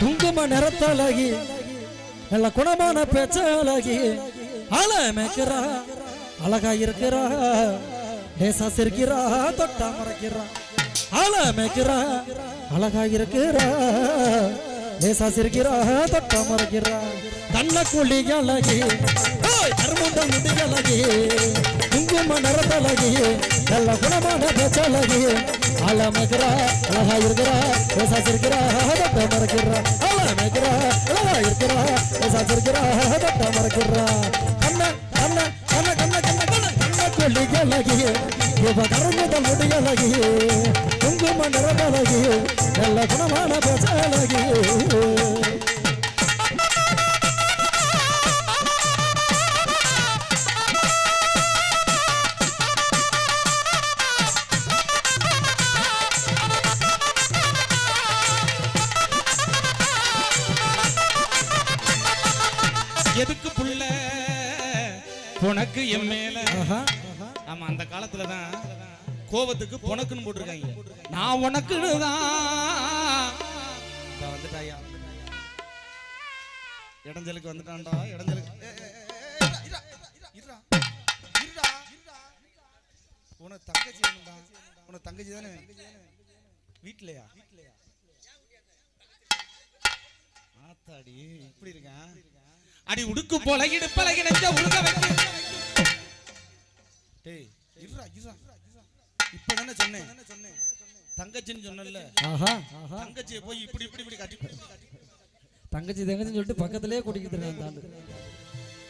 குங்கும நிறத்தழகி நல்ல குணமான பேச்சழகி ஆள மேய்க்கிறா அழகா இருக்கிறா லேசா சிரிக்கிறா தொட்டா மறைக்கிறா அழமைக்கிறா அழகா இருக்கிறா லேசா சிரிக்கிறா தொட்டா மறைக்கிறா. கண்ண குழி அழகி கருமுண்ட முடி அழகி குங்கும நிறத்தழகி நல்ல குணமான பேச்சழகி ஆள மேய்க்கிறா அழகா இருக்கிறா லேசா சிரிக்கிறா தொட்டா மறைக்கிறா. ஆள மேய்க்கிறா அழகா இருக்கிறா லேசா சிரிக்கிறா தொட்டா மறைக்கிறா. கண்ண கண்ண கண்ண கண்ண கண்ண கண்ண கண்ண கொல்லி இவ கருமுத முடி குங்கும நல்ல குணமான பேசலகியே எதுக்கு புள்ள? உனக்கு என் மேல. ஆமா அந்த காலத்துல தான் கோவத்துக்கு பொனக்குன்னு போட்டிருக்காங்க. நான் உனக்குன்னு தான். வந்துட்டாயா? இடைஞ்சலுக்கு வந்துட்டான்டா இடைஞ்சலுக்கு. உனக்கு தங்கச்சி உனக்கு தங்கச்சி தானே வீட்லயா? ஆத்தாடி இப்படி இருக்கான்? அடி உடுக்கு போல இடுப்பலகி நெஞ்ச உருக வைக்க டேய் இருடா இருடா. இப்பதானே சொன்னேன். தங்கச்சின்னு சொன்னல ஆஹா. தங்கச்சியை போய் இப்படி இப்படி இப்படி கட்டி தங்கச்சி தங்கச்சின்னு சொல்லிட்டு பக்கத்திலே இருக்கான் அந்த ஆளு.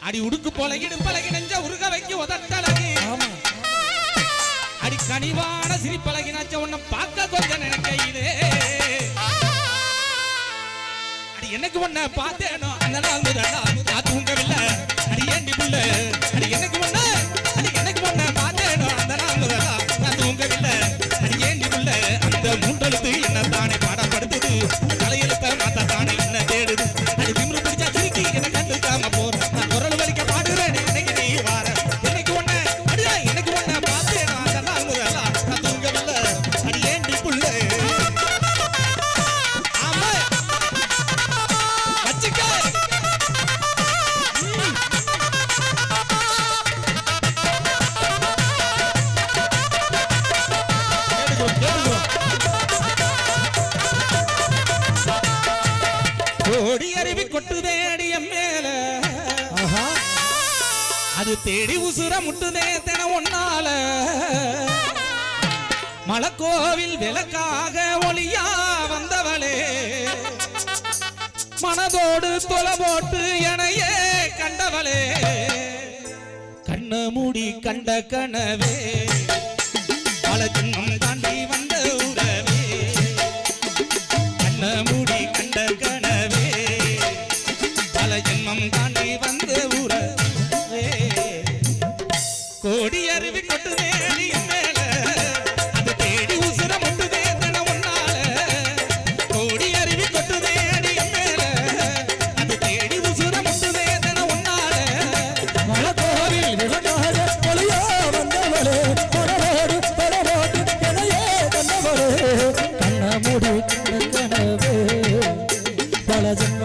அடி உடுக்கு போல இடுப்பலகி நெஞ்ச உருக வைக்க உதட்டலகி ஆமா. அடி கனிவான சிரிப்பலகி நாச்ச உன்னை பார்க்க கொஞ்சம் நினைக்கையிலே அடி எனக்கு உன்னை பார்த்தேனோ? அந்த கோடி அருவி கொட்டுதே அடிய மேல. அது தேடி உசுர முட்டுதே தின ஒன்னால. மலக்கோவில் விளக்காக ஒளியா வந்தவளே. மனதோடு தொலை போட்டு எனையே கண்டவளே. கண்ண மூடி கண்ட கனவே பல ஜென்மம் தாண்டி வந்த உறவே கண்ண மூடி கோடி அருவி கொட்டுதே மேல. அது தேடி உசுர முட்டுதே தன ஒன்னால கோடி அருவி கொட்டுதே மேல. அது தேடி உசுர முட்டுதே தன ஒன்னால மலக்கோவில் விளக்காக கண்ண பல ஜென்ம